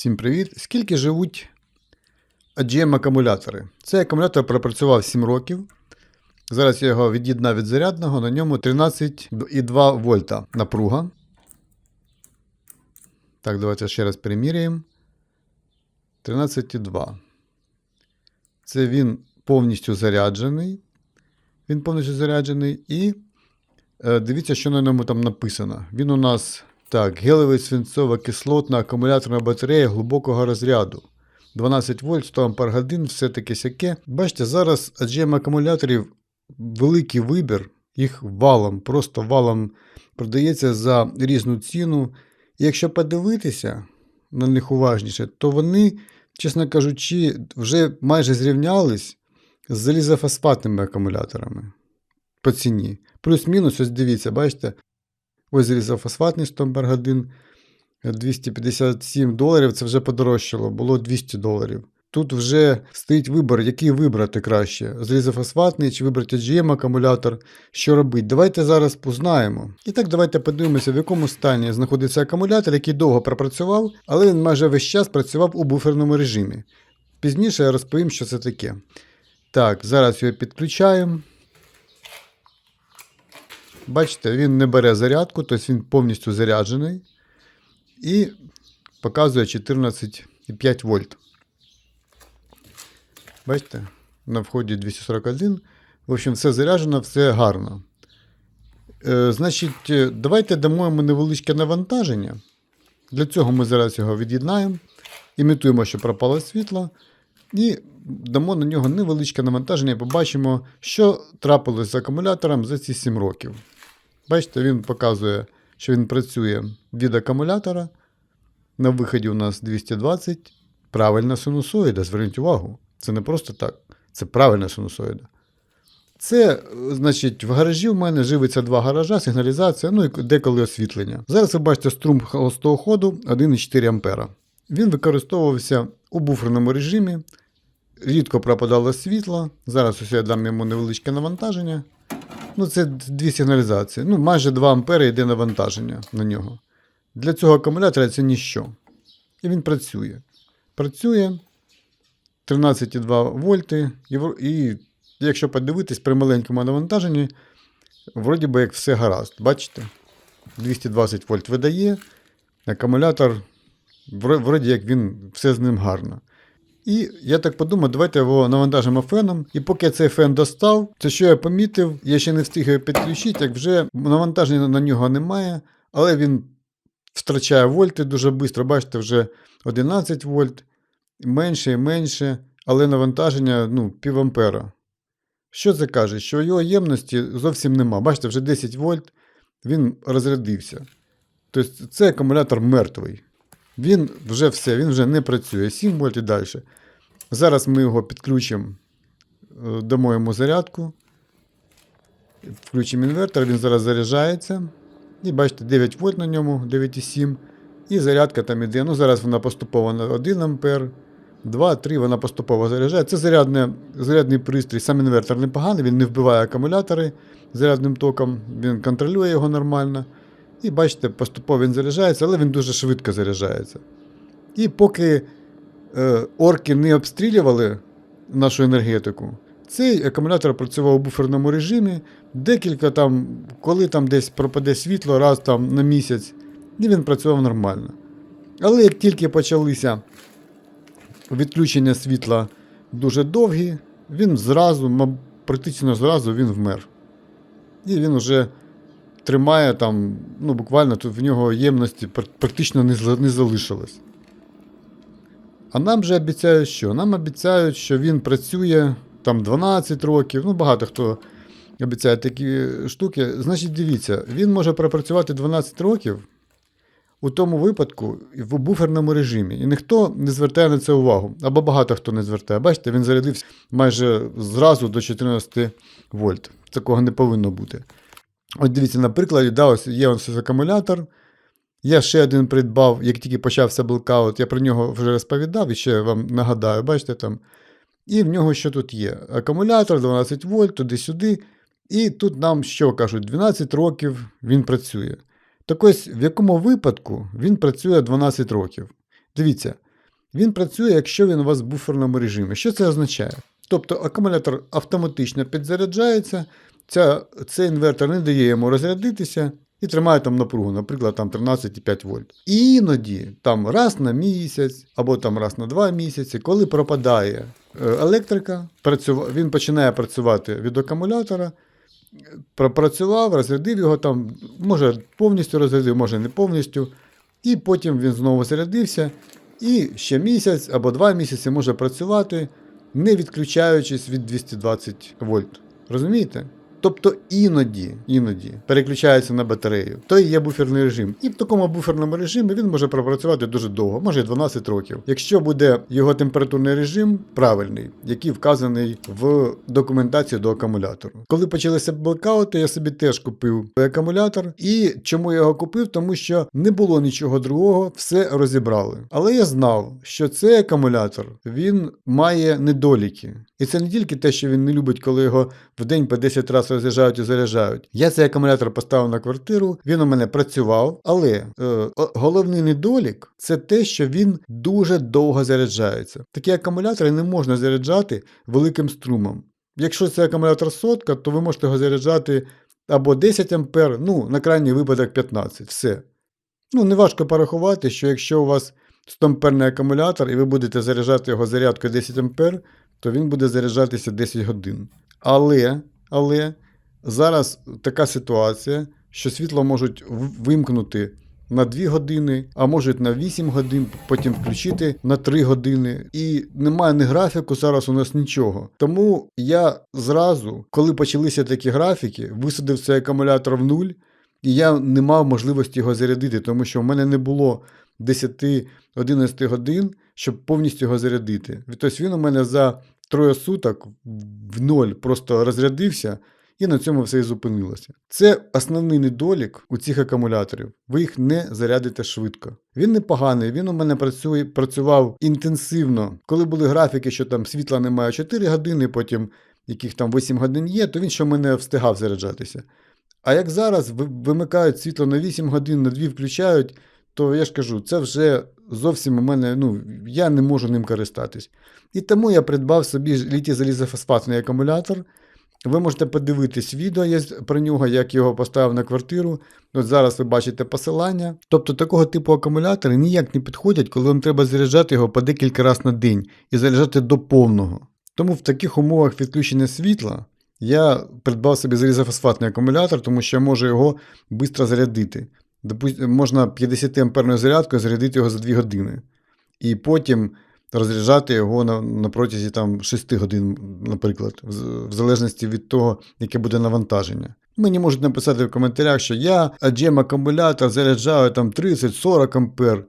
Всім привіт! Скільки живуть AGM акумулятори? Цей акумулятор пропрацював 7 років. Зараз я його від'єднав від зарядного, на ньому 13,2 вольта напруга. Так, давайте ще раз переміряємо. 13,2. Це він повністю заряджений. Він повністю заряджений. І е, дивіться, що на ньому там написано. Він у нас так, гелевий свинцова кислотна акумуляторна батарея глибокого розряду. 12 вольт, 100 ампер годин, все таке сяке. Бачите, зараз AGM акумуляторів великий вибір, їх валом, просто валом продається за різну ціну. І якщо подивитися на них уважніше, то вони, чесно кажучи, вже майже зрівнялись з залізофосфатними акумуляторами по ціні. Плюс-мінус, ось дивіться, бачите, ось 100 ампер 257 доларів, це вже подорожчало, було 200 доларів. Тут вже стоїть вибір, який вибрати краще: залізофосфатний чи вибрати GM акумулятор. Що робити? Давайте зараз познаємо. І так, давайте подивимося, в якому стані знаходиться акумулятор, який довго пропрацював, але він майже весь час працював у буферному режимі. Пізніше я розповім, що це таке. Так, зараз його підключаємо. Бачите, він не бере зарядку, тобто він повністю заряджений. І показує 14,5 вольт. Бачите, на вході 241. В общем, все заряджено, все гарно. Е, значить, е, давайте дамо йому невеличке навантаження. Для цього ми зараз його від'єднаємо, імітуємо, що пропало світло, і дамо на нього невеличке навантаження і побачимо, що трапилось з акумулятором за ці 7 років. Бачите, він показує, що він працює від акумулятора. На виході у нас 220. Правильна синусоїда, зверніть увагу. Це не просто так, це правильна синусоїда. Це, значить, в гаражі в мене живиться два гаража, сигналізація, ну і деколи освітлення. Зараз ви бачите струм холостого ходу 1,4 А. Він використовувався у буферному режимі, рідко пропадало світло. Зараз ось я дам йому невеличке навантаження. Ну, це дві сигналізації. Ну, майже 2 ампери йде навантаження на нього. Для цього акумулятора це ніщо. І він працює. Працює 13,2 вольти. І, якщо подивитись при маленькому навантаженні, вроді би як все гаразд. Бачите? 220 вольт видає. Акумулятор, вроді як він все з ним гарно. І я так подумав, давайте його навантажимо феном. І поки я цей фен достав, це що я помітив, я ще не встиг його підключити, як вже навантаження на нього немає, але він втрачає вольти дуже швидко. Бачите, вже 11 вольт, менше і менше, але навантаження ну, пів ампера. Що це каже? Що його ємності зовсім нема. Бачите, вже 10 вольт, він розрядився. Тобто це акумулятор мертвий. Він вже все, він вже не працює. 7 вольт і далі. Зараз ми його підключимо, е, дамо йому зарядку. Включимо інвертор, він зараз заряджається. І бачите, 9 вольт на ньому, 9,7. І зарядка там іде. Ну, зараз вона поступово на 1 ампер, 2, 3, вона поступово заряджає. Це зарядне, зарядний пристрій, сам інвертор непоганий, він не вбиває акумулятори зарядним током, він контролює його нормально. І бачите, поступово він заряджається, але він дуже швидко заряджається. І поки е, орки не обстрілювали нашу енергетику, цей акумулятор працював у буферному режимі. Декілька там, коли там десь пропаде світло, раз там на місяць, і він працював нормально. Але як тільки почалися відключення світла дуже довгі, він зразу, практично зразу він вмер. І він вже тримає там, ну буквально тут в нього ємності практично не залишилось. А нам же обіцяють що? Нам обіцяють, що він працює там 12 років. Ну, багато хто обіцяє такі штуки. Значить, дивіться, він може пропрацювати 12 років у тому випадку в буферному режимі. І ніхто не звертає на це увагу. Або багато хто не звертає. Бачите, він зарядився майже зразу до 14 вольт. Такого не повинно бути. От дивіться, на прикладі, да, ось є ось акумулятор. Я ще один придбав, як тільки почався блокаут, я про нього вже розповідав і ще вам нагадаю, бачите там. І в нього що тут є? Акумулятор 12 вольт, туди-сюди. І тут нам що кажуть, 12 років він працює. Так ось, в якому випадку він працює 12 років? Дивіться, Він працює, якщо він у вас в буферному режимі. Що це означає? Тобто акумулятор автоматично підзаряджається, ця, цей інвертор не дає йому розрядитися і тримає там напругу, наприклад, там 13,5 вольт. І іноді там раз на місяць або там раз на два місяці, коли пропадає е, електрика, він починає працювати від акумулятора. Пропрацював, розрядив його там, може повністю розрядив, може не повністю. І потім він знову зарядився. І ще місяць або два місяці може працювати, не відключаючись від 220 вольт. Розумієте? Тобто іноді, іноді переключається на батарею. То і є буферний режим. І в такому буферному режимі він може пропрацювати дуже довго, може 12 років. Якщо буде його температурний режим правильний, який вказаний в документації до акумулятору. Коли почалися блекаути, я собі теж купив акумулятор. І чому я його купив? Тому що не було нічого другого, все розібрали. Але я знав, що цей акумулятор він має недоліки. І це не тільки те, що він не любить, коли його в день по 10 разів розряджають і заряджають. Я цей акумулятор поставив на квартиру, він у мене працював, але е, головний недолік це те, що він дуже довго заряджається. Такі акумулятори не можна заряджати великим струмом. Якщо це акумулятор сотка, то ви можете його заряджати або 10 ампер, ну, на крайній випадок 15. Все. Ну, неважко порахувати, що якщо у вас 100 амперний акумулятор і ви будете заряджати його зарядкою 10 ампер, то він буде заряджатися 10 годин. Але, але зараз така ситуація, що світло можуть вимкнути на 2 години, а можуть на 8 годин, потім включити на 3 години. І немає ні графіку, зараз у нас нічого. Тому я зразу, коли почалися такі графіки, висадив цей акумулятор в нуль, і я не мав можливості його зарядити, тому що в мене не було 10-11 годин, щоб повністю його зарядити. Тобто він у мене за троє суток в ноль просто розрядився, і на цьому все і зупинилося. Це основний недолік у цих акумуляторів. Ви їх не зарядите швидко. Він непоганий, він у мене працює, працював інтенсивно. Коли були графіки, що там світла немає 4 години, потім яких там 8 годин є, то він ще мене встигав заряджатися. А як зараз вимикають світло на 8 годин, на 2 включають, то я ж кажу, це вже зовсім у мене, ну, я не можу ним користатись. І тому я придбав собі літій залізофосфатний акумулятор. Ви можете подивитись відео є про нього, як його поставив на квартиру. От зараз ви бачите посилання. Тобто такого типу акумулятори ніяк не підходять, коли вам треба заряджати його по декілька разів на день і заряджати до повного. Тому в таких умовах відключення світла я придбав собі залізофосфатний акумулятор, тому що я можу його швидко зарядити. Можна 50 амперною зарядкою зарядити його за 2 години. І потім розряджати його на, на протязі там, 6 годин, наприклад, в, залежності від того, яке буде навантаження. Мені можуть написати в коментарях, що я AGM акумулятор заряджаю там 30-40 ампер.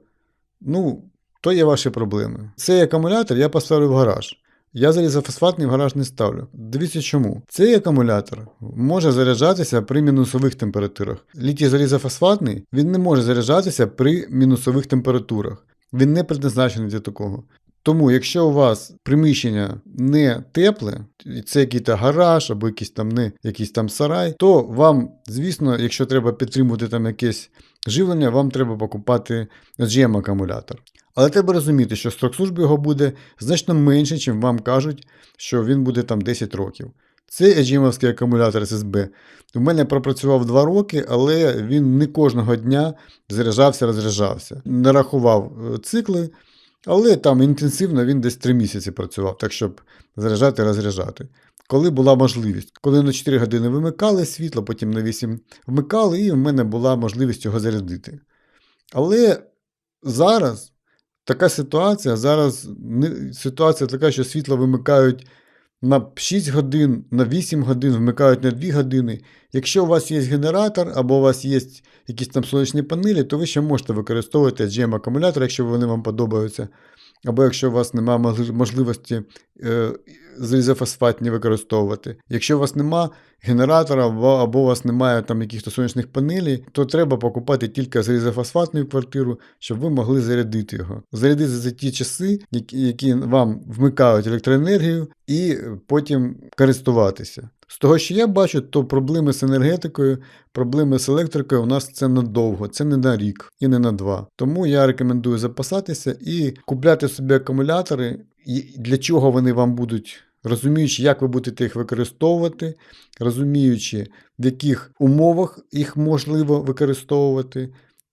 Ну, то є ваші проблеми. Цей акумулятор я поставлю в гараж. Я залізофосфатний в гараж не ставлю. Дивіться чому. Цей акумулятор може заряджатися при мінусових температурах. Літій залізофосфатний він не може заряджатися при мінусових температурах. Він не предназначений для такого. Тому, якщо у вас приміщення не тепле, це якийсь гараж або якийсь там не якийсь там сарай, то вам, звісно, якщо треба підтримувати там якесь живлення, вам треба покупати GM акумулятор. Але треба розуміти, що строк служби його буде значно менше, чим вам кажуть, що він буде там 10 років. Цей AGM-овський акумулятор SSB у мене пропрацював 2 роки, але він не кожного дня заряджався, розряджався. Не рахував е, цикли, але там інтенсивно він десь 3 місяці працював, так щоб заряджати, розряджати. Коли була можливість, коли на 4 години вимикали світло, потім на 8 вмикали, і в мене була можливість його зарядити. Але зараз така ситуація, зараз ситуація така, що світло вимикають на 6 годин, на 8 годин, вмикають на 2 години. Якщо у вас є генератор або у вас є якісь там сонячні панелі, то ви ще можете використовувати GM акумулятор, якщо вони вам подобаються. Або якщо у вас немає можливості е, залізофосфатні використовувати. Якщо у вас немає генератора або, або у вас немає там якихось сонячних панелей, то треба покупати тільки залізофосфатну квартиру, щоб ви могли зарядити його. Зарядити за ті часи, які, які вам вмикають електроенергію, і потім користуватися. З того, що я бачу, то проблеми з енергетикою, проблеми з електрикою у нас це надовго, це не на рік і не на два. Тому я рекомендую запасатися і купляти собі акумулятори, і для чого вони вам будуть. Розуміючи, як ви будете їх використовувати, розуміючи, в яких умовах їх можливо використовувати,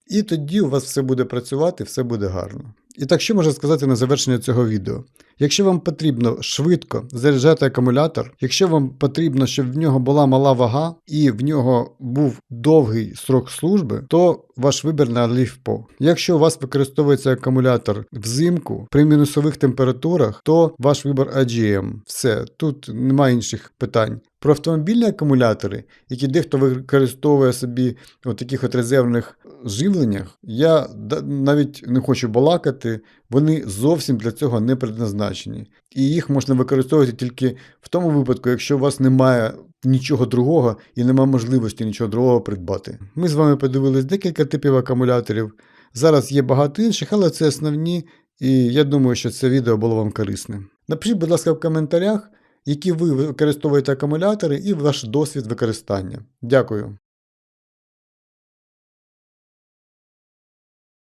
і тоді у вас все буде працювати, все буде гарно. І так, що можна сказати на завершення цього відео? Якщо вам потрібно швидко заряджати акумулятор, якщо вам потрібно, щоб в нього була мала вага і в нього був довгий срок служби, то ваш вибір на LiftPo. Якщо у вас використовується акумулятор взимку при мінусових температурах, то ваш вибір AGM. Все, тут немає інших питань. Про автомобільні акумулятори, які дехто використовує собі у таких от резервних живленнях, я навіть не хочу балакати, вони зовсім для цього не предназначені. І їх можна використовувати тільки в тому випадку, якщо у вас немає нічого другого і немає можливості нічого другого придбати. Ми з вами подивились декілька типів акумуляторів. Зараз є багато інших, але це основні, і я думаю, що це відео було вам корисне. Напишіть, будь ласка, в коментарях, які ви використовуєте акумулятори і ваш досвід використання. Дякую.